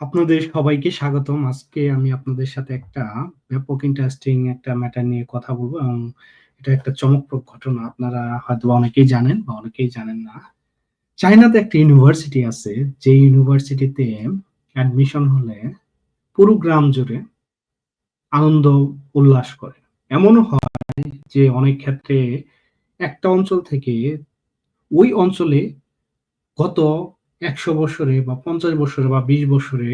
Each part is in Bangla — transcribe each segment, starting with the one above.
আপনাদের সবাইকে স্বাগতম। আজকে আমি আপনাদের সাথে একটা ব্যাপক ইন্টারেস্টিং একটা ম্যাটার নিয়ে কথা বলব এবং এটা একটা চমকপ্রদ ঘটনা। আপনারা হয়তো অনেকেই জানেন বা অনেকেই জানেন না। চায়নাতে একটা ইউনিভার্সিটি আছে, যে ইউনিভার্সিটিতে অ্যাডমিশন হলে পুরো গ্রাম জুড়ে আনন্দ উল্লাস করে। এমনও হয় যে অনেক ক্ষেত্রে একটা অঞ্চল থেকে ওই অঞ্চলে গত ১০০ বছরে বা ৫০ বছরে বা ২০ বছরে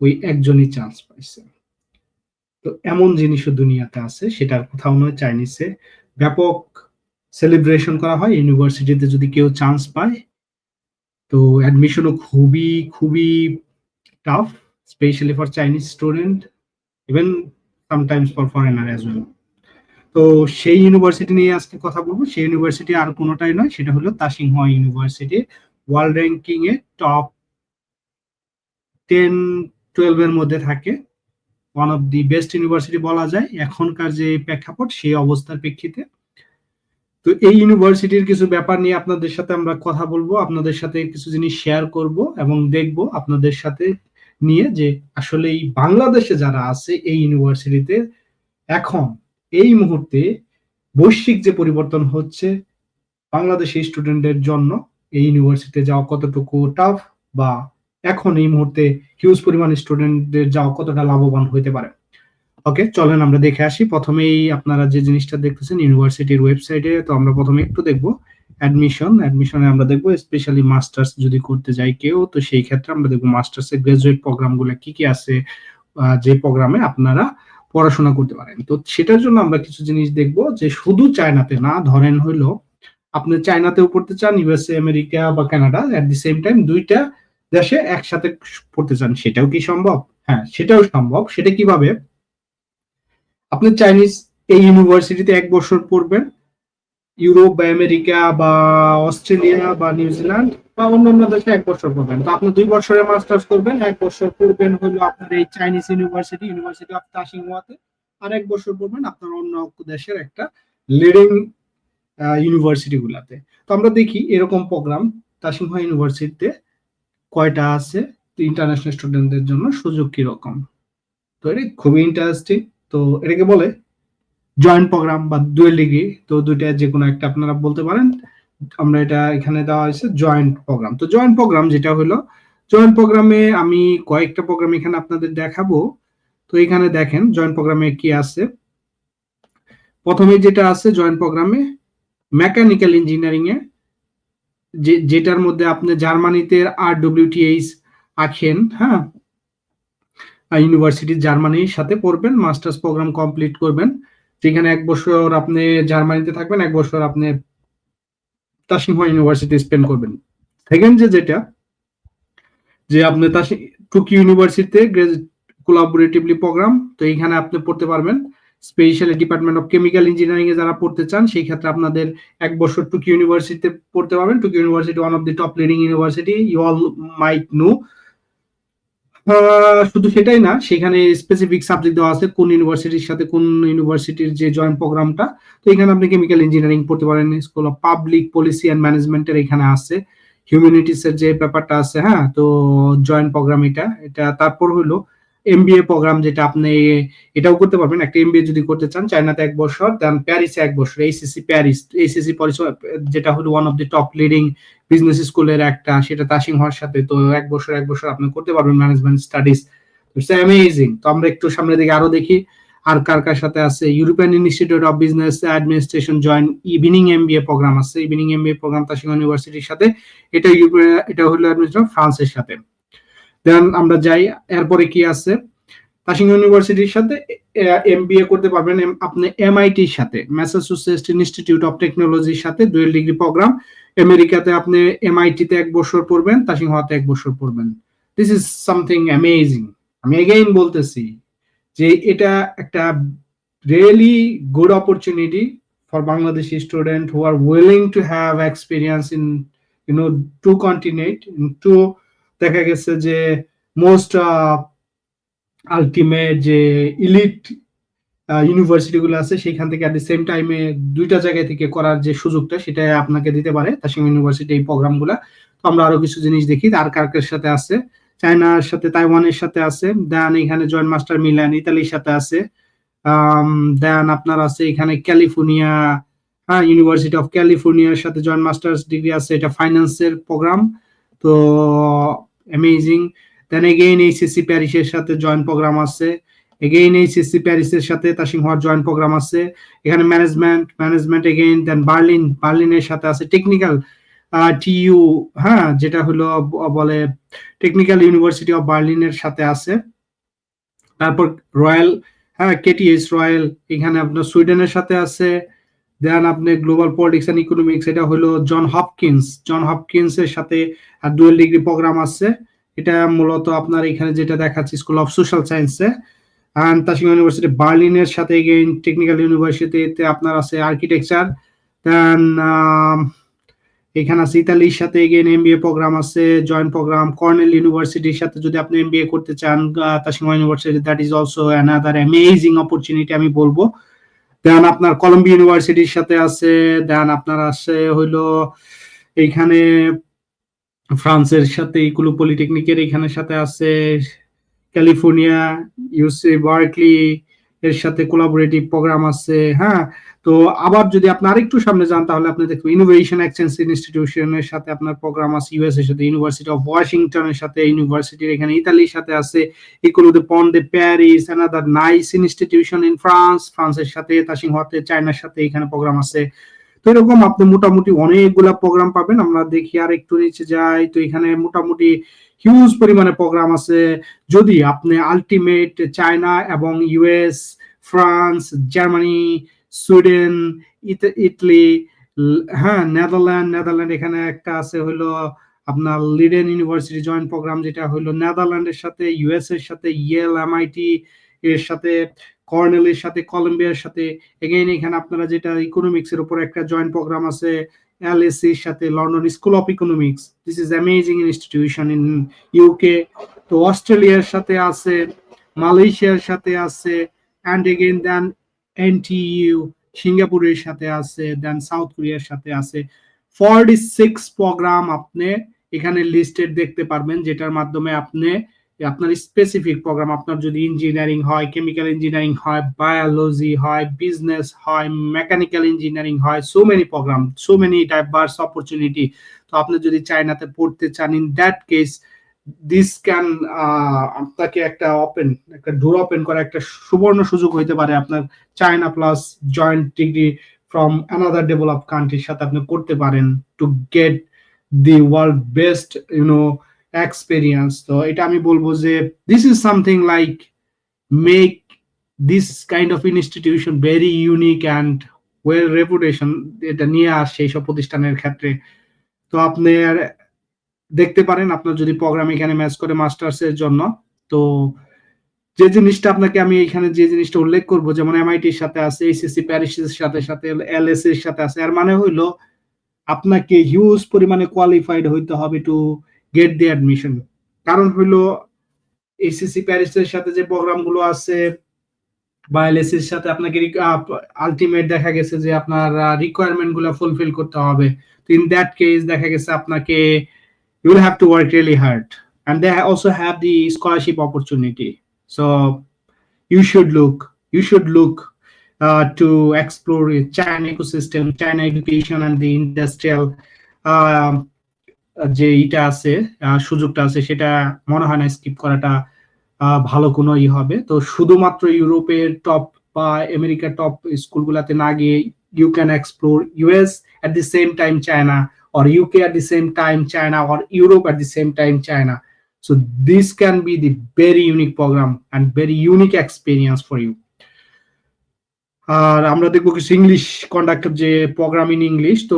ওই একজনই চান্স পাইছে। তো এমন জিনিসও দুনিয়াতে আছে সেটার কোথাও নয় চাইনিজে ব্যাপক সেলিব্রেশন করা হয় ইউনিভার্সিটিতে যদি কেউ চান্স পায়। তো অ্যাডমিশনও খুবই, খুবই tough specially for Chinese student even sometimes for foreigner as well. তো সেই ইউনিভার্সিটি নিয়ে আজকে কথা বলব। সেই ইউনিভার্সিটি আর কোনোটাই নয় সেটা হলো Tsinghua university. World ranking এ টপ 10-12 এর মধ্যে থাকে। One of the best university বলা যায় এখনকার যে প্রেক্ষাপট, সেই অবস্থার প্রেক্ষিতে। তো এই ইউনিভার্সিটির কিছু ব্যাপার নিয়ে আপনাদের সাথে আমরা কথা বলব। আপনাদের সাথে কিছু জিনিস শেয়ার করব এবং দেখব আপনাদের সাথে নিয়ে যে আসলে এই বাংলাদেশে যারা আছে, এই ইউনিভার্সিটিতে এখন, এই মুহূর্তে বৈশ্বিক যে পরিবর্তন হচ্ছে বাংলাদেশি স্টুডেন্টদের জন্য এই ইউনিভার্সিটিতে যাওয়া কতটুকু টাফ বা এখন এই মুহূর্তে হিউজ পরিমাণ স্টুডেন্টদের যাওয়া কতটা লাভবান হইতে পারে। ওকে চলেন আমরা দেখে আসি। প্রথমেই আপনারা যে জিনিসটা দেখতেছেন ইউনিভার্সিটির ওয়েবসাইটে তো আমরা প্রথমে একটু দেখব অ্যাডমিশন। অ্যাডমিশনে আমরা দেখব স্পেশালি মাস্টার্স যদি করতে যাই কেউ তো সেই ক্ষেত্রে আমরা দেখব মাস্টার্স এর গ্র্যাজুয়েট প্রোগ্রামগুলো কি, কি আছে যে প্রোগ্রামে আপনারা পড়াশোনা করতে পারেন। তো সেটার জন্য আমরা কিছু জিনিস দেখব যে শুধু চায়নাতে না ধরেন হইল আপনি চায়নাতেও পড়তে চান, ইউএসএ, আমেরিকা বা Canada at the same time দুইটা দেশে একসাথে পড়তে চান। সেটাও কি সম্ভব? হ্যাঁ, সেটাও সম্ভব। সেটা কীভাবে? আপনি চাইনিজ এই ইউনিভার্সিটিতে এক বছর পড়বেন। ইউরোপ বা আমেরিকা বা অস্ট্রেলিয়া বা নিউজিল্যান্ড বা অন্যান্য দেশে এক বছর পড়বেন। তো আপনি দুই বছরের মাস্টার্স করবেন। এক বছর পড়বেন হলো আপনার এই চাইনিজ ইউনিভার্সিটি, ইউনিভার্সিটি অফ তাসিং হোয়াতে। আর এক বছর পড়বেন আপনার অন্য দেশের একটা লিডিং ইউনিভার্সিটি গুলাতে। তো আমরা দেখি এরকম প্রোগ্রাম তাসিং হোয়া ইউনিভার্সিটিতে কয়টা আছে? ইন্টারন্যাশনাল স্টুডেন্টদের জন্য সুযোগ কীরকম? তো এটা খুবই ইন্টারেস্টিং। তো এটাকে বলে জয়েন্ট প্রোগ্রাম বা ডুয়াল ডিগ্রি। তো ২ টা যেকোনো একটা আপনারা বলতে পারেন। আমরা এটা এখানে দেওয়া হয়েছে জয়েন্ট প্রোগ্রাম। তো জয়েন্ট প্রোগ্রাম যেটা হলো জয়েন্ট প্রোগ্রামে আমি কয়েকটা প্রোগ্রাম এখানে আপনাদের দেখাবো। তো এখানে দেখেন জয়েন্ট প্রোগ্রামে কি আছে? প্রথমে যেটা আছে জয়েন্ট প্রোগ্রামে মেকানিক্যাল ইঞ্জিনিয়ারিং এ যে যেটার মধ্যে আপনি জার্মানিতে RWTH আঁখেন, হ্যাঁ? ইউনিভার্সিটি জার্মানির সাথে পড়বেন, মাস্টার্স প্রোগ্রাম কমপ্লিট করবেন। যেখানে এক বছর আপনি জার্মানিতে থাকবেন, এক বছর আপনি তাসিং হোয়া ইউনিভার্সিটি স্পেন্ড করবেন। সেকেন্ড যে যেটা যে আপনি তাসি টোকিও ইউনিভার্সিটিতে কোলাবোরেটিভলি প্রোগ্রাম। তো এইখানে আপনি পড়তে পারবেন। Specially department of chemical engineering এ যারা পড়তে চান সেই ক্ষেত্রে আপনাদের এক বছর টোকিও ইউনিভার্সিটিতে পড়তে পারবেন। টুকি university one of the top leading university. You all might know. শুধু সেটাই না, সেখানে স্পেসিফিক সাবজেক্ট দেওয়া আছে কোন ইউনিভার্সিটির সাথে কোন ইউনিভার্সিটির যে জয়েন্ট প্রোগ্রামটা। তো এখানে আপনি কেমিক্যাল ইঞ্জিনিয়ারিং পড়তে পারেন। School of public policy and management এর এখানে আছে। হিউম্যানিটিস এর যে ব্যাপারটা আছে, হ্যাঁ? তো জয়েন্ট প্রোগ্রাম এটা। এটা তারপর হলো এমবিএ প্রোগ্রাম যেটা আপনি এটাও করতে পারবেন। একটা এমবিএ যদি করতে চান চায়নাতে এক বছর, দেন প্যারিসে এক বছর। এইসিসি প্যারিস। এইচএসসি পরিস যেটা হলো one of the top leading business স্কুলের একটা সেটা তাসিং হওয়ার সাথে। তো এক বছর, এক বছর আপনি করতে পারবেন ম্যানেজমেন্ট স্টাডিজ। It's amazing. তো আমরা একটু সামনের দিকে আরও দেখি। আর কার, কার সাথে আছে? European institute of business administration joint evening MBA programme আছে। ইভিনিং এমবিএ প্রোগ্রাম তাসিং ইউনিভার্সিটির সাথে। এটা এটা হলো ফ্রান্সের সাথে। দেন আমরা যাই এরপরে কি আছে? তাসিং ইউনিভার্সিটির সাথে এ এমবিএ করতে পারবেন এম আপনি এমআইটির সাথে। ম্যাসাচুসেটস ইনস্টিটিউট অফ টেকনোলজির সাথে দুয়েল ডিগ্রি প্রোগ্রাম। আমেরিকাতে আপনি এমআইটিতে এক বছর পড়বেন, তাসিং হোয়াতে ১ বছর পড়বেন। This is something amazing. আমি এগেইন বলতেছি যে এটা একটা really good opportunity for Bangladeshi student who are willing to have experience in you know 2 continent, in 2 দেখা গেছে যে মোস্ট আল্টিমেট যে ইলিট আ ইউনিভার্সিটি গুলো আছে সেখান থেকে এট দি সেম টাইমে ২ টা জায়গা থেকে করার যে সুযোগটা সেটা আপনাকে দিতে পারে তাসিং ইউনিভার্সিটি এই প্রোগ্রামগুলা। তো আমরা আরও কিছু জিনিস দেখি আর কার, কার সাথে আছে? চায়নার সাথে তাইওয়ানের সাথে আছে দেন এখানে জয়েন্ট মাস্টার মিলান ইতালির সাথে আছে দেন আপনার আছে এখানে ক্যালিফোর্নিয়া হ্যাঁ ইউনিভার্সিটি অফ ক্যালিফোর্নিয়ার সাথে জয়েন্ট মাস্টার্স ডিগ্রি আছে এটা ফাইন্যান্সের প্রোগ্রাম তো অ্যামেজিং দেন এগেইন এইচএসসি প্যারিসের সাথে জয়েন্ট প্রোগ্রাম আছে। এগেইন এইচএসসি প্যারিসের সাথে তাসিংহার জয়েন্ট প্রোগ্রাম আছে। এখানে management management again then Berlin বার্লিনের সাথে আছে। টেকনিক্যাল টিইউ হ্যাঁ যেটা হলো বলে টেকনিক্যাল ইউনিভার্সিটি অফ বার্লিনের সাথে আছে। তারপর রয়্যাল হ্যাঁ কেটিএস রয়্যাল এখানে আপনার সুইডেনের সাথে আছে। দেন আপনি গ্লোবাল পলিটিক্স অ্যান্ড ইকোনমিক্স এটা হলো জন হপকিন্স জন হপকিন্স এর সাথে ডুয়েল ডিগ্রি প্রোগ্রাম আছে। এটা মূলত আপনার এখানে যেটা দেখাচ্ছে school of social sciences and Tsinghua university বার্লিনের সাথে এগেইন টেকনিক্যাল ইউনিভার্সিটিতে আপনার আছে আর্কিটেকচার দেন এখানে আছে ইতালির সাথে এগেইন এমবিএ প্রোগ্রাম আছে জয়েন্ট প্রোগ্রাম কর্নেল ইউনিভার্সিটির সাথে যদি আপনি এমবিএ করতে চান Tsinghua university that is also another amazing opportunity আমি বলব। দেন আপনার কলম্বিয়া ইউনিভার্সিটির সাথে আছে, দেন আপনার আছে হইল এইখানে ফ্রান্সের সাথে ইকুলো পলিটেকনিকের এখানে সাথে আছে, ক্যালিফোর্নিয়া ইউসি বার্কলি এর সাথে কোলাবোরেটিভ প্রোগ্রাম আছে হ্যাঁ? তো আবার যদি আপনি আরেকটু সামনে যান, তাহলে আপনি দেখবেন ইনোভেশন এক্সচেঞ্জ ইনস্টিটিউশনের সাথে আপনার প্রোগ্রাম আছে ইউএস এর সাথে ইউনিভার্সিটি অফ ওয়াশিংটনের সাথে ইউনিভার্সিটির এখানে ইতালির সাথে আছে ইকুলো দে পন দে Paris another nice institution in France ফ্রান্সের সাথে তাসিংহাতে চায়নার সাথে এখানে প্রোগ্রাম আছে। তো এরকম আপনি মোটামুটি অনেকগুলা প্রোগ্রাম পাবেন, আমরা দেখি আর একটু নিচে যাই। তো এখানে মোটামুটি হিউজ পরিমাণে প্রোগ্রাম আছে। যদি আপনি আলটিমেট চায়না এবং US France Germany Sweden Italy হ্যাঁ নেদারল্যান্ড নেদারল্যান্ড এখানে একটা আছে হলো আপনার লিডেন ইউনিভার্সিটি জয়েন্ট প্রোগ্রাম যেটা হলো নেদারল্যান্ডের সাথে ইউএস এর সাথে ইয়েল এমআইটি এর সাথে কর্নেলের সাথে কলম্বিয়ার সাথে। এগেইন এখানে আপনারা যেটা ইকোনমিক্স এর উপর একটা জয়েন্ট প্রোগ্রাম আছে এলএসসি এর সাথে London school of economics this is amazing institution in UK তো অস্ট্রেলিয়ার সাথে আছে মালয়েশিয়ার সাথে আছে অ্যান্ড এগেইন দেন এনটিইউ সিঙ্গাপুরের সাথে আছে দেন সাউথ কোরিয়ার সাথে আছে। ফর্টি সিক্স প্রোগ্রাম আপনি এখানে লিস্টেড দেখতে পারবেন, যেটার মাধ্যমে আপনি, আপনার স্পেসিফিক প্রোগ্রাম আপনার যদি ইঞ্জিনিয়ারিং হয় কেমিক্যাল ইঞ্জিনিয়ারিং হয় বায়োলজি হয় বিজনেস হয় মেকানিক্যাল ইঞ্জিনিয়ারিং হয় so many programme so many diverse opportunity তো আপনি যদি চায়নাতে পড়তে চান in that case this can আপনাকে একটা ওপেন একটা ডোর ওপেন করা একটা সুবর্ণ সুযোগ হইতে পারে আপনার China plus joint degree from another develop কান্ট্রির সাথে আপনি করতে পারেন to get the world best you know experience তো এটা আমি বলব যে this is something like make this kind of institution very unique and well reputation এটা নিয়ে আসছে এইসব প্রতিষ্ঠানের ক্ষেত্রে। তো আপনার দেখতে পারেন, আপনার যদি প্রোগ্রাম এখানে ম্যাচ করে মাস্টার্স এর জন্য। তো যে জিনিসটা আপনাকে আমি এখানে যে জিনিসটা উল্লেখ করব, যেমন এমআইটির সাথে আছে এইচএসসি প্যারিসের সাথে সাথে এলএস এর সাথে আছে, এর মানে হইল আপনাকে হিউজ পরিমাণে কোয়ালিফাইড হইতে হবে টু গেট দি অ্যাডমিশন কারণ হইল এইচএসসি প্যারিসের সাথে যে প্রোগ্রামগুলো আছে বা এলএস এর সাথে আপনাকে আলটিমেট দেখা গেছে যে আপনার রিকোয়ারমেন্টগুলো ফুলফিল করতে হবে। তো ইন দ্যাট কেস দেখা গেছে আপনাকে you will have to work really hard and they also have the scholarship opportunity so you should look you should look uh, to explore the china ecosystem china education and the industrial uh, যে ইটা আছে সুযোগটা আছে সেটা মনে হয় না স্কিপ করাটা ভালো কোনো ই হবে তো শুধুমাত্র ইউরোপের টপ বা আমেরিকার টপ স্কুলগুলোতে না গিয়ে you can explore US at the same time China or UK at the same time, China, or Europe at the same time, China. So this can be the very unique program and very unique experience for you. আর আমরা দেখব কিছু ইংলিশ কন্ডাক্টর যে প্রোগ্রাম ইন ইংলিশ তো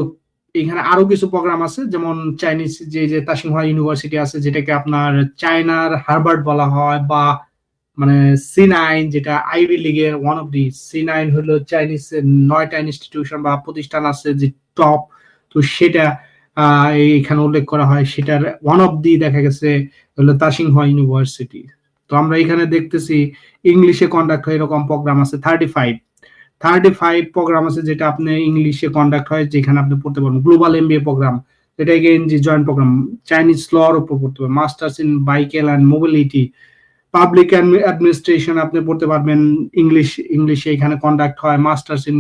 এখানে আরও কিছু প্রোগ্রাম আছে, যেমন চাইনিজ যে যে তাসিংহা ইউনিভার্সিটি আছে, যেটাকে আপনার চায়নার হার্বার্ড বলা হয়, বা মানে সি নাইন যেটা আইভি লিগের one of the C nine হলো চাইনিজ নয়টা ইনস্টিটিউশন বা প্রতিষ্ঠান আছে, যে টপ তো সেটা এখানে উল্লেখ করা হয়, সেটার ওয়ান অফ দি দেখা গেছে, হলো তাসিংহা ইউনিভার্সিটি তো আমরা এখানে দেখতেছি ইংলিশে কন্ডাক্ট হয় এরকম প্রোগ্রাম আছে thirty five thirty five programme আছে যেটা আপনি ইংলিশে কন্ডাক্ট হয়, যেখানে আপনি পড়তে পারবেন। গ্লোবাল এমবিএ প্রোগ্রাম এগেইন যে জয়েন্ট প্রোগ্রাম চাইনিজ লর উপর পড়তে পারবেন। Masters in vehicle and mobility public administration আপনি পড়তে পারবেন ইংলিশ ইংলিশে এখানে কন্ডাক্ট হয়। মাস্টার্স ইন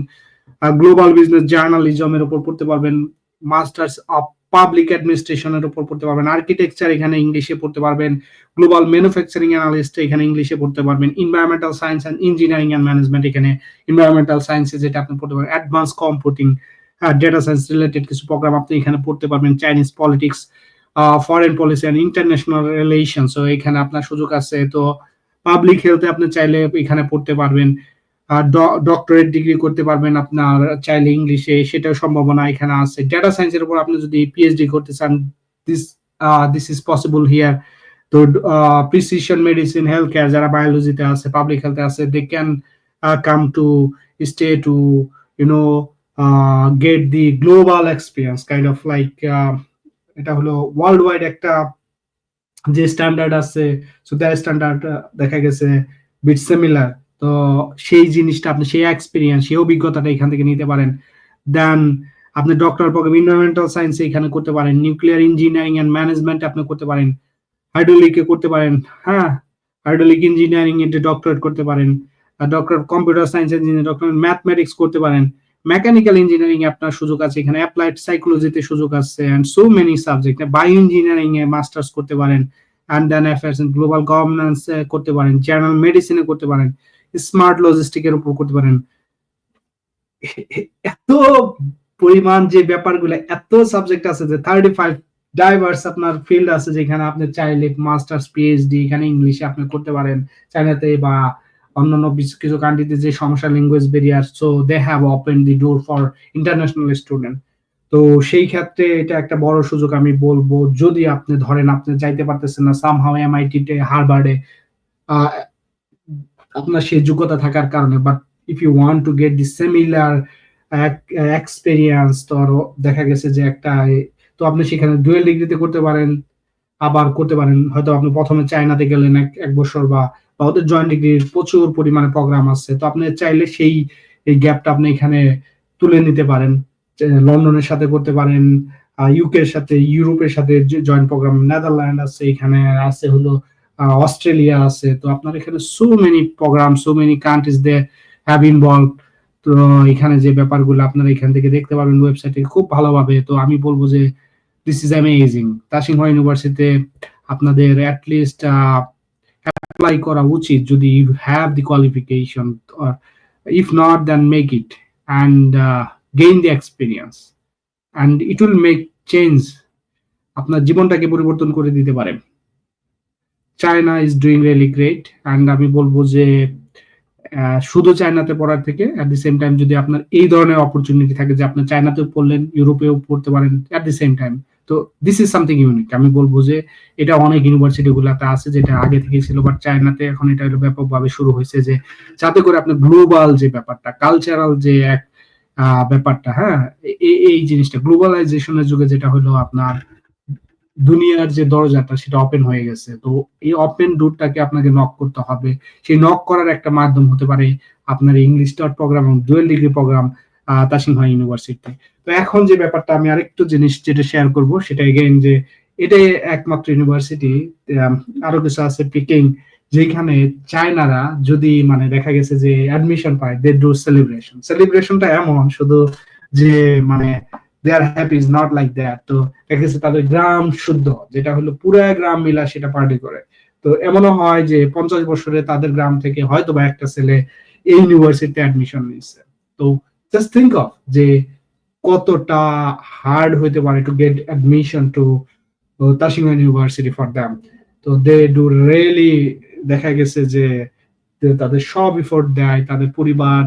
গ্লোবাল বিজনেস জার্নালিজমের উপর পড়তে পারবেন। মাস্টার্স অফ পাবলিক অ্যাডমিনিস্ট্রেশনের উপর পড়তে পারবেন। আর্কিটেকচার এখানে ইংলিশে পড়তে পারবেন। গ্লোবাল ম্যানুফ্যাকচারিং অ্যানালিস্ট এখানে ইংলিশে পড়তে পারবেন। Environmental science and engineering and management এখানে ইনভায়রনমেন্টাল সায়েন্সে যেটা আপনি পড়তে পারবেন। Advance computing data science related কিছু প্রোগ্রাম আপনি এখানে পড়তে পারবেন। Chinese politics foreign policy and international relation so এখানে আপনার সুযোগ আছে। তো পাবলিক হেলথে আপনি চাইলে এখানে পড়তে পারবেন। ডক্টরেট ডিগ্রি করতে পারবেন আপনার চাইলে ইংলিশে সেটাও সম্ভাবনা এখানে আছে। ডেটা সায়েন্সের উপর আপনি যদি পিএইচডি করতে চান this this is possible here তো প্রিসিশন মেডিসিন হেলথ কেয়ার যারা বায়োলজিতে আছে পাবলিক হেলথে আছে they can come to stay to you know get the global experience kind of like এটা হলো ওয়ার্ল্ড ওয়াইড একটা যে স্ট্যান্ডার্ড আছে সো দ্যার স্ট্যান্ডার্ড দেখা গেছে বিট সিমিলার তো সেই জিনিসটা আপনি, সেই এক্সপিরিয়েন্স সেই অভিজ্ঞতাটা এখান থেকে নিতে পারেন। দেন আপনি ডক্টর প্রোগ্রাম ইনভারমেন্টাল সায়েন্সে এখানে করতে পারেন নিউক্লিয়ার ইঞ্জিনিয়ারিং অ্যান্ড ম্যানেজমেন্ট আপনি করতে পারেন হাইড্রোলিকে করতে পারেন হ্যাঁ? হাইড্রোলিক ইঞ্জিনিয়ারিং এ ডক্টরেট করতে পারেন doctor computer science engineer doctor mathematics করতে পারেন। মেকানিক্যাল ইঞ্জিনিয়ারিং আপনার সুযোগ আছে, এখানে অ্যাপ্লাইড সাইকোলজিতে সুযোগ আছে and so many subject bio engineering A masters করতে পারেন and then affairs global governance করতে পারেন জেনারেল মেডিসিনে করতে পারেন। স্মার্ট লজিস্টিকের উপর করতে পারেন। এত পরিমাণ যে ব্যাপারগুলো, এত সাবজেক্ট আছে যে থার্টি ফাইভ ডাইভার্স আপনার ফিল্ড আছে যেখানে আপনি চাইলে মাস্টার্স পিএইচডি এখানে ইংলিশে আপনি করতে পারেন। চাইনাতে বা অন্যান্য কিছু কান্ট্রিতে যে সমস্যা language barrier so they have open the door for international student তো সেই ক্ষেত্রে এটা একটা বড় সুযোগ আমি বলব, যদি আপনি ধরেন আপনি যাইতে পারতেছেন না সামহাও এমআইটিতে হারবার্ডে আপনার সেই যোগ্যতা থাকার কারণে but if you want to get the similar experience তো দেখা গেছে যে একটা, তো আপনি সেখানে ডুয়েল ডিগ্রিতে করতে পারেন, আবার করতে পারেন। হয়তো আপনি প্রথমে চায়নাতে গেলেন এক এক বছর বা বা ওদের জয়েন্ট ডিগ্রির প্রচুর পরিমাণে প্রোগ্রাম আছে, তো আপনি চাইলে সেই, এই গ্যাপটা আপনি এখানে তুলে নিতে পারেন। লন্ডনের সাথে করতে পারেন ইউকের সাথে, ইউরোপের সাথে জয়েন্ট প্রোগ্রাম নেদারল্যান্ড আছে, এখানে আছে হলো অস্ট্রেলিয়া আছে, তো আপনার এখানে so many programme so many countries they have involve তো এখানে যে ব্যাপারগুলো আপনারা এখান থেকে দেখতে পাবেন ওয়েবসাইটে খুব ভালোভাবে, তো আমি বলব যে দিস ইজ অ্যামেজিং তাসিংহা ইউনিভার্সিটিতে আপনাদের অ্যাটলিস্ট অ্যাপ্লাই করা উচিত যদি you have the qualification if not then make it and gain the experience and it will make change আপনার জীবনটাকে পরিবর্তন করে দিতে পারে। China is doing really great and আমি বলব যে শুধু চায়নাতে পড়ার থেকে অ্যাট দি সেম টাইম যদি আপনার এই ধরনের অপরচুনিটি থাকে যে আপনি চায়নাতেও পড়লেন ইউরোপেও পড়তে পারেন অ্যাট দি সেম টাইম তো দিস ইজ সামথিং ইউনিক আমি বলব যে, এটা অনেক ইউনিভার্সিটি গুলাতে আছে যেটা আগে থেকে ছিল বাট চায়নাতে এখন এটা ব্যাপকভাবে শুরু হয়েছে যে, যাতে করে আপনি গ্লোবাল যে ব্যাপারটা কালচারাল যে এক ব্যাপারটা হ্যাঁ এই জিনিসটা গ্লোবালাইজেশনের যুগে যেটা হলো আপনার দুনিয়ার যে দরজাটা সেটা ওপেন হয়ে গেছে। তো এই ওপেন ডোরটাকে আপনাকে নক করতে হবে। সেই নক করার একটা মাধ্যম হতে পারে আপনার ইংলিশ ডট প্রোগ্রাম এবং dual degree programme Tsinghua university তো এখন যে ব্যাপারটা আমি আরেকটু জিনিস যেটা শেয়ার করব, সেটা এগেইন যে এটাই একমাত্র ইউনিভার্সিটি আরও কিছু আছে পিকিং যেখানে চায়নারা যদি মানে দেখা গেছে যে অ্যাডমিশন পায় দে ডু সেলিব্রেশন সেলিব্রেশনটা এমন, শুধু যে মানে they are happy is not like that তো দেখা গেছে তাদের গ্রাম শুদ্ধ, যেটা হলো পুরো গ্রাম মিলা সেটা পার্টি করে। তো এমনও হয় যে পঞ্চাশ বছরে তাদের গ্রাম থেকে হয়তো বা একটা ছেলে এই ইউনিভার্সিটিতে অ্যাডমিশন নিচ্ছে তো জাস্ট থিঙ্ক অফ যে কতটা হার্ড হইতে পারে to get admission to Tsinghua university for them তো দে ডু রিয়েলি দেখা গেছে যে তাদের সব ইফোর্ট দেয়, তাদের পরিবার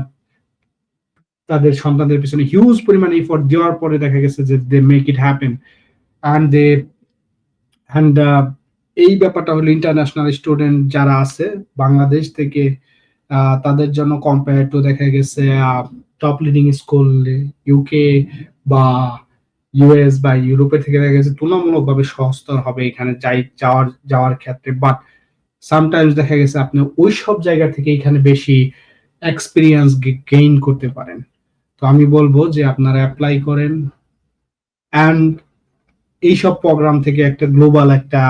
তাদের সন্তানদের পিছনে হিউজ পরিমাণে ইফোর্ট দেওয়ার পরে দেখা গেছে যে they make it happen and they and এই ব্যাপারটা হলো ইন্টারন্যাশনাল স্টুডেন্ট যারা আছে বাংলাদেশ থেকে তাদের জন্য কম্পেয়ার টু দেখা গেছে টপ লিডিং স্কুল ইউকে বা ইউএস বা ইউরোপে থেকে দেখা গেছে তুলনামূলকভাবে সহজতর হবে এখানে যাই, যাওয়ার যাওয়ার ক্ষেত্রে। বাট সামটাইমস দেখা গেছে আপনি ওই সব জায়গা থেকে এখানে বেশি এক্সপিরিয়েন্স গেইন করতে পারেন। তো আমি বলব যে আপনারা অ্যাপ্লাই করেন অ্যান্ড এইসব প্রোগ্রাম থেকে একটা গ্লোবাল একটা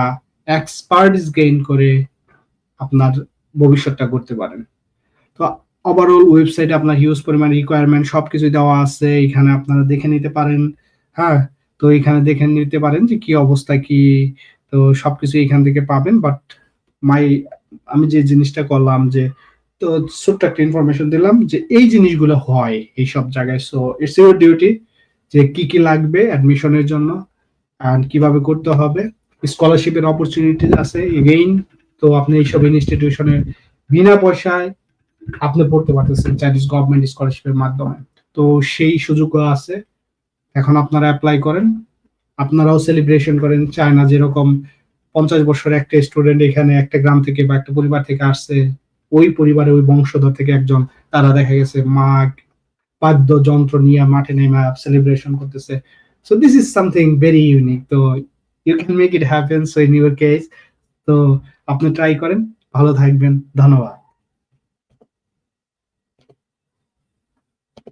এক্সপার্টিস গেইন করে আপনার ভবিষ্যৎটা করতে পারেন। তো ওভারঅল ওয়েবসাইটে আপনার হিউজ পরিমাণ রিকোয়ারমেন্ট সবকিছু দেওয়া আছে, এখানে আপনারা দেখে নিতে পারেন হ্যাঁ? তো এখানে দেখে নিতে পারেন যে কি অবস্থা, কি তো সবকিছু এখান থেকে পাবেন বাট মাই আমি যে জিনিসটা করলাম যে তো ছোট্ট একটা ইনফরমেশন দিলাম যে এই জিনিসগুলো হয় এই সব জায়গায়। সো ইটস ইউর ডিউটি যে কি কি লাগবে অ্যাডমিশনের জন্য অ্যান্ড কীভাবে করতে হবে। স্কলারশিপের অপরচুনিটি আছে এগেইন তো আপনি এইসব ইনস্টিটিউশনের বিনা পয়সায় আপনি পড়তে পারতেছেন চাইনিজ গভর্নমেন্ট স্কলারশিপের মাধ্যমে। তো সেই সুযোগও আছে। এখন আপনারা অ্যাপ্লাই করেন। আপনারাও সেলিব্রেশন করেন। চায়না যেরকম পঞ্চাশ বছর একটা স্টুডেন্ট এখানে একটা গ্রাম থেকে বা একটা পরিবার থেকে আসছে। ওই পরিবারে ওই বংশধর থেকে একজন, তারা দেখা গেছে মাগ বাদ্যযন্ত্র নিয়ে মাঠে নেমে সেলিব্রেশন করতেছে। So this is something very unique তো you can make it happen so in your case তো আপনি ট্রাই করেন, ভালো থাকবেন। ধন্যবাদ।